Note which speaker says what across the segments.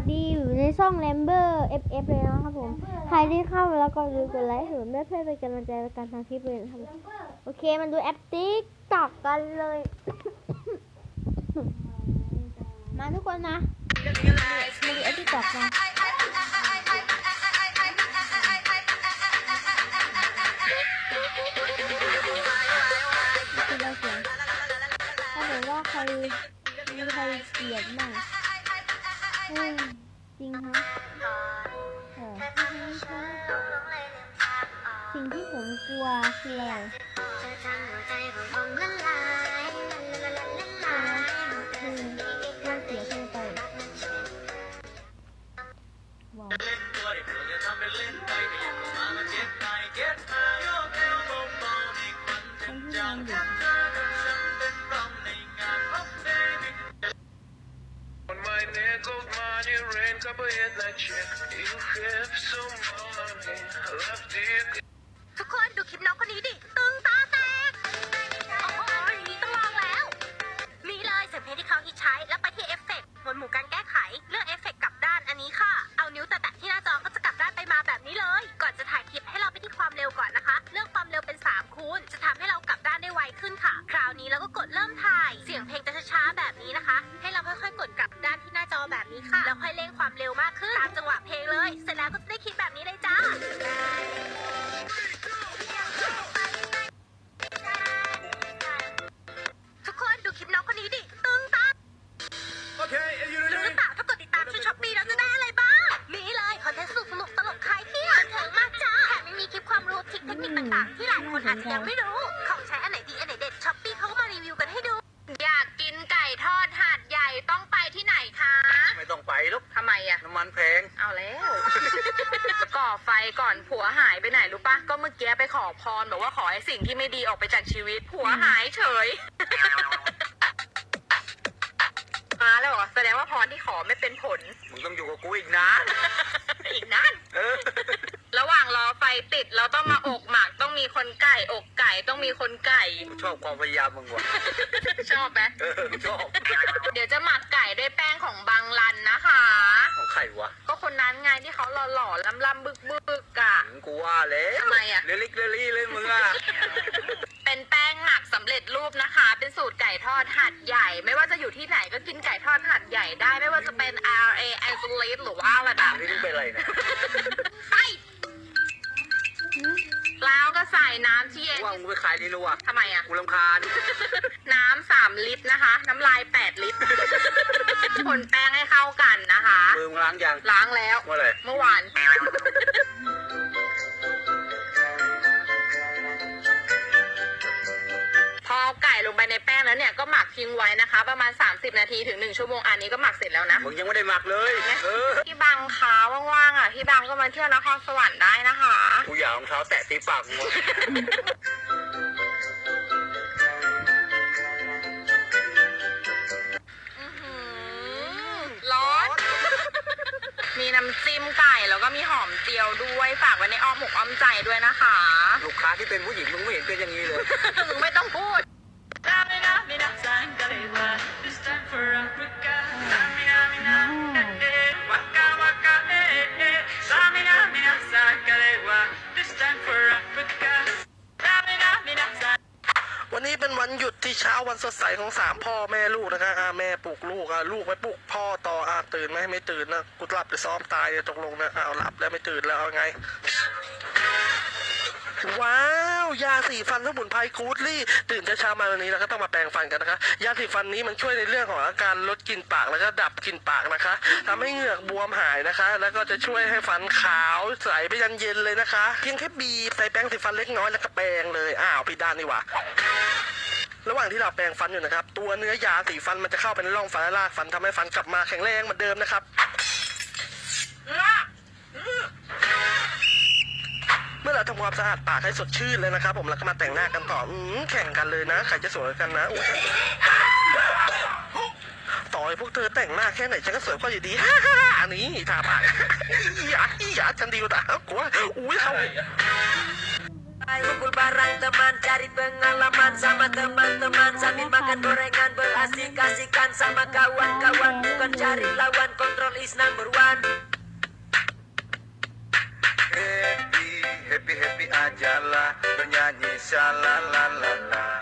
Speaker 1: สดีอยู่ในช่อง l a m b e r FF เลยนะครับผม ใครที่เข้ามาแล้วก็ลืมกดไลค์ให้ผมด้วยเพื่อเป็นกำลังใจในการทำคลิปเลยนะครับผมโอเคมันดูแอปติ๊กตอกกันเลย มาทุกคนนะมาดูแอปติ๊กตอกกัน
Speaker 2: money rain, couple hit that check. You have some money, left it.
Speaker 3: ทุกคนดูคลิปน้องคนนี้ดิ อแบบนี้ค่ะ แล้วค่อยเร่งความเร็วมากขึ้น ตามจังหวะเพลงเลย เสร็จแล้วก็จะได้คลิปแบบนี้เลยจ้า ทุกคนดูคลิปน้องคนนี้ดิ ตึงตา
Speaker 2: Okay, if you
Speaker 3: รู้หรือเปล่าถ้ากดติดตามชื่อช้อปปี้เราจะได้อะไรบ้าง มีเลยคอนเทนต์สนุกๆตลกคลายเครียดถึงมากจ้าแถมยังมีคลิปความรู้ทริคเทคนิคต่างๆ ที่หลายคนอาจจะยังไม่ หรอกทำไมอะ
Speaker 4: น้ำมันแพง
Speaker 3: เอาแล้ว ก่อไฟก่อนผัวหายไปไหนรู้ปะก็เมื่อกี้ไปขอพรบอกว่าขอให้สิ่งที่ไม่ดีออกไปจากชีวิตผัวหายเฉย มาแล้วเหรอแสดงว่าพรที่ขอไม่เป็นผล
Speaker 4: มึงต้องอยู่กับกูอีกนาน
Speaker 3: อีกนั่น
Speaker 4: เออ
Speaker 3: ระหว่างรอไฟติดเราต้องมาอกหมักต้องมีคนไก่อกไก่ต้องมีคนไก่
Speaker 4: กูชอบความพยายามมึงว่ะ
Speaker 3: ชอบไหม
Speaker 4: เออกูชอบ
Speaker 3: เดี๋ยวจะหมักไก่ด้วยแป้ง ของบางรันนะคะ
Speaker 4: ของใครวะ
Speaker 3: ก็คนนั้นไงที่เขาหล่อๆล่ำๆบึกๆอะ
Speaker 4: ถึงกูว่าแล้ว
Speaker 3: ทำไมอะ
Speaker 4: เลลิกเลลี่เลยมึงอะ
Speaker 3: เป็นแป้งหมักสำเร็จรูปนะคะ เป็นสูตรไก่ทอดหัดใหญ่ ไม่ว่าจะอยู่ที่ไหนก็กินไก่ทอดหัดใหญ่ได้ ไม่ว่าจะเป็น R A isolate หรือว่าอะไรแบบ
Speaker 4: อันนี้มึงเป็นอะไรเนี่ย
Speaker 3: ไปแล้วก็ใส่น้ำที่เย็น
Speaker 4: ว่ามึงไปขายดีรู้ว่ะ
Speaker 3: ทำไมอะ
Speaker 4: กูรำคาญ
Speaker 3: น้ำสามลิตรนะคะ น้ำลายแปดลิตร คนแป้งให้เข้ากันนะคะ
Speaker 4: มือมึงล้างยัง
Speaker 3: ล้างแล้ว
Speaker 4: เมื่อไหร่
Speaker 3: เมื่อวาน พอไก่ลงไปในแป้งแล้วเนี่ยก็หมักทิ้งไว้นะคะ ประมาณ 30 นาทีถึง 1 ชั่วโมงอันนี้ก็หมักเสร็จแล้วนะ
Speaker 4: มึงยังไม่ได้หมักเลยเออ
Speaker 3: พี่บังคะว่างๆอะพี่บังก็มาเที่ยวนครสวรรค์ได้นะคะ
Speaker 4: กูอยากรองเท้าแตะตีปากมึง
Speaker 3: มีน้ำจิ้มไก่แล้วก็มีหอมเจียวด้วยฝากไว้ในอ้อมหมกอ้อมใจด้วยนะคะ
Speaker 4: ลูกค้าที่เป็นผู้หญิงมึงไม่เห็นเป็นอย่างนี้เลย
Speaker 3: มึงไม่
Speaker 5: เป็นวันหยุดที่เช้าวันสดใสของสามพ่อแม่ลูกนะคะอ่าแม่ปลุกลูกอะลูกไปปลุกพ่อต่ออ่าตื่นไหมไม่ตื่นนะกูหลับไปซ้อมตายเลยตกลงนะเอาหลับแล้วไม่ตื่นแล้วเอาไง ว้าว ยาสีฟันสมุนไพรกูดลี่ ตื่นเช้ามาวันนี้เราก็ต้องมาแปรงฟันกันนะคะ ยาสีฟันนี้มันช่วยในเรื่องของอาการลดกลิ่นปากแล้วก็ดับกลิ่นปากนะคะทำให้เหงือกบวมหายนะคะ แล้วก็จะช่วยให้ฟันขาวใสไปยันเย็นเลยนะคะ เพียงแค่บีบใส่แปรงสีฟันเล็กน้อยแล้วก็แปรงเลยอ้าวผิดด้านนี่หว่า ระหว่างที่เราแปรงฟันอยู่นะครับ ตัวเนื้อยาสีฟันมันจะเข้าไปในร่องฟันและรากฟันทำให้ฟันกลับมาแข็งแรงเหมือนเดิมนะครับ เมื่อเราทำความสะอาดปากให้สดชื่นเลยนะครับ ผมแล้วก็มาแต่งหน้ากันต่ออืแข่งกันเลยนะใครจะสวยกันนะต่อยพวกเธอแต่งหน้าแค่ไหนฉันก็สวยกว่าอยู่ดีฮ่าฮ่าอันนี้ทาปากอีหยาอีหยาฉันดีกว่าแต่กลัวอุ้ยเขา
Speaker 6: Kumpul bareng teman cari pengalaman sama teman-teman sambil makan gorengan. berasik-asikan sama kawan-kawan bukan cari lawan. Kontrol is number one.
Speaker 4: Happy happy happy aja lah. Bernyanyi shalalalala.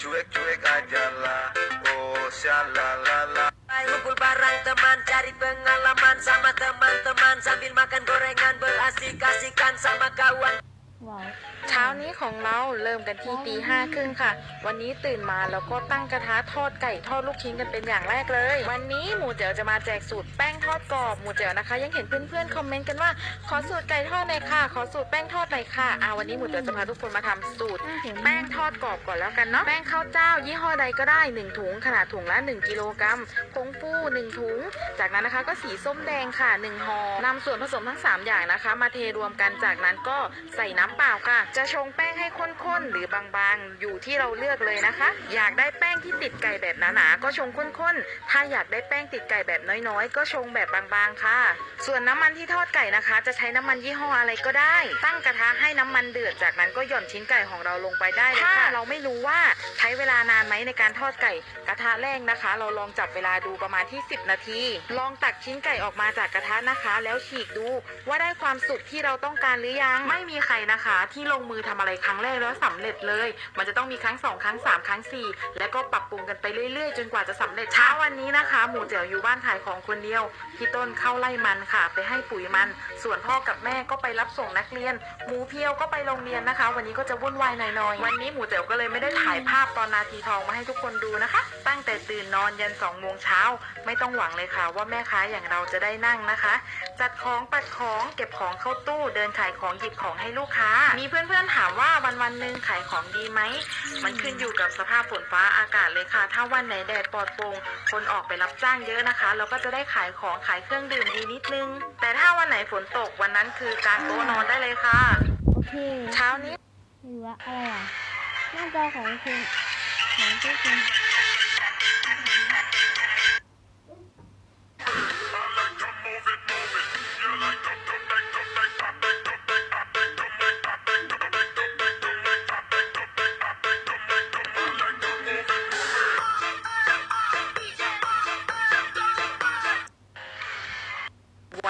Speaker 4: Cuek-cuek aja lah. Oh shalalala.
Speaker 6: Kumpul barang teman cari pengalaman. Sama teman-teman sambil makan gorengan. Berasik-asikan sama kawan.
Speaker 1: Wow.
Speaker 7: เช้านี้ของเราเริ่มกันที่ตีห้าครึ่งค่ะ วันนี้ตื่นมาแล้วก็ตั้งกระทะทอดไก่ทอดลูกชิ้นกันเป็นอย่างแรกเลย วันนี้หมูเจ๋วจะมาแจกสูตรแป้งทอดกรอบหมูเจ๋วนะคะ ยังเห็นเพื่อนๆคอมเมนต์กันว่าขอสูตรไก่ทอดหน่อยค่ะ ขอสูตรแป้งทอดหน่อยค่ะอ่าวันนี้หมูเจ๋วจะพาทุกคนมาทำสูตร แป้งทอดกรอบก่อนแล้วกันเนาะแป้งข้าวเจ้า ยี่ห้อใดก็ได้1ถุงขนาดถุงละ1กิโลกรัมผงฟู1ถุง จากนั้นนะคะก็สีส้มแดงค่ะ1ห่อนำส่วนผสมทั้ง 3 อย่างนะคะ มาเทรวมกันจากนั้นก็ใส่น้ำเปล่าค่ะจะชงแป้งให้ข้นๆ หรือบางๆ อยู่ที่เราเลือกเลยนะคะ อยากได้แป้งที่ติดไก่แบบหนาๆ ก็ชงข้นๆ ถ้าอยากได้แป้งติดไก่แบบน้อยๆ ก็ชงแบบบางๆ ค่ะ ส่วนน้ำมันที่ทอดไก่นะคะ จะใช้น้ำมันยี่ห้ออะไรก็ได้ ตั้งกระทะให้น้ำมันเดือด จากนั้นก็หย่อนชิ้นไก่ของเราลงไปได้เลยค่ะถ้าเราไม่รู้ว่าใช้เวลานานไหมในการทอดไก่ กระทะแรกนะคะ เราลองจับเวลาดูประมาณที่ 10 นาที ลองตักชิ้นไก่ออกมาจากกระทะนะคะ แล้วฉีกดูว่าได้ความสุกที่เราต้องการหรือยัง ไม่มีใครนะคะที่ลงมือทำอะไรครั้งแรกแล้วสำเร็จเลย มันจะต้องมีครั้งสองครั้งสามครั้งสี่แล้วก็ปรับปรุงกันไปเรื่อยๆ จนกว่าจะสำเร็จเช้าวันนี้นะคะ หมูเจ๋วอยู่บ้านขายของคนเดียวพี่ต้นเข้าไล่มันค่ะ ไปให้ปุ๋ยมัน ส่วนพ่อกับแม่ก็ไปรับส่งนักเรียน หมูเพียวก็ไปโรงเรียนนะคะ วันนี้ก็จะวุ่นวายหน่อยๆวันนี้หมูเจ๋วก็เลยไม่ได้ถ่ายภาพตอนนาทีทองมาให้ทุกคนดูนะคะ ตั้งแต่ตื่นนอนยันสองโมงเช้าไม่ต้องหวังเลยค่ะ ว่าแม่ค้าอย่างเราจะได้นั่งนะคะ จัดของปัดของเก็บของเข้าตู้เดินขายของหยิบของให้ลูกค้ามีเพื่อนๆถามว่าวันวันๆหนึ่งขายของดีไหม มันขึ้นอยู่กับสภาพฝนฟ้าอากาศเลยค่ะ ถ้าวันไหนแดดปลอดโปร่งคนออกไปรับจ้างเยอะนะคะ เราก็จะได้ขายของขายเครื่องดื่มดีนิดนึง แต่ถ้าวันไหนฝนตกวันนั้นคือการโต๊ะนอนได้เลยค่ะ
Speaker 1: โอเค
Speaker 7: เช้านี้
Speaker 1: หรือว่าอะไรอะหน้าจอของคุณของทุกคน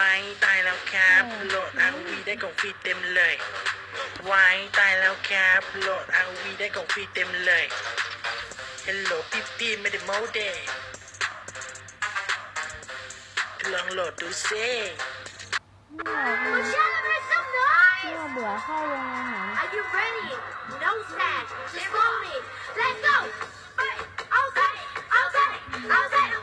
Speaker 8: วายตายแล้วครับโหลด RV ได้ของฟรีเต็มเลยวายตายแล้วครับโหลด RV ได้ของฟรีเต็มเลยฮัลโหลพี่พี่ไม่ได้โมเดลองโหลดดูซิ
Speaker 1: นี่เรานี่เราเบื่อเข้าโรงอาหาร
Speaker 3: Are you ready? No stand. Slowly. Let's go. Hey, outside, outside, outside. Outside.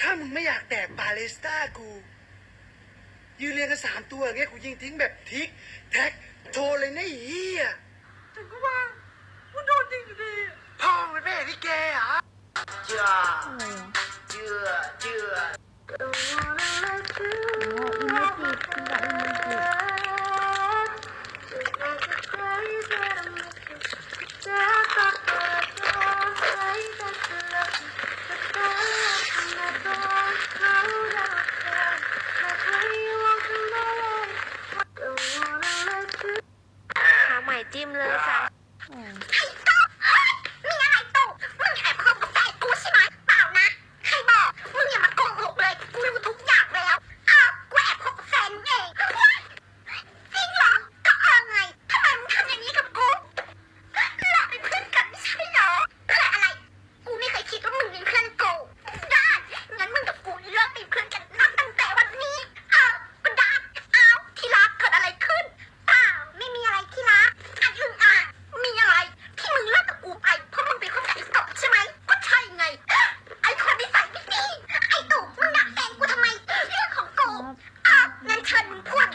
Speaker 8: ถ้ามึงไม่อยากแดกปาเลสต้ากู ยืนเรียงกันสามตัวเงี้ยกูยิงทิ้งแบบทิก แท็กโทรเลยนะไเฮียถึงกูว่ากูโดนจริงอยดีพ่องเป็นแม่ที่เกอะไรอ่เจ้าเจ้า
Speaker 1: ออ๋ออินเวสติ Oh. 看破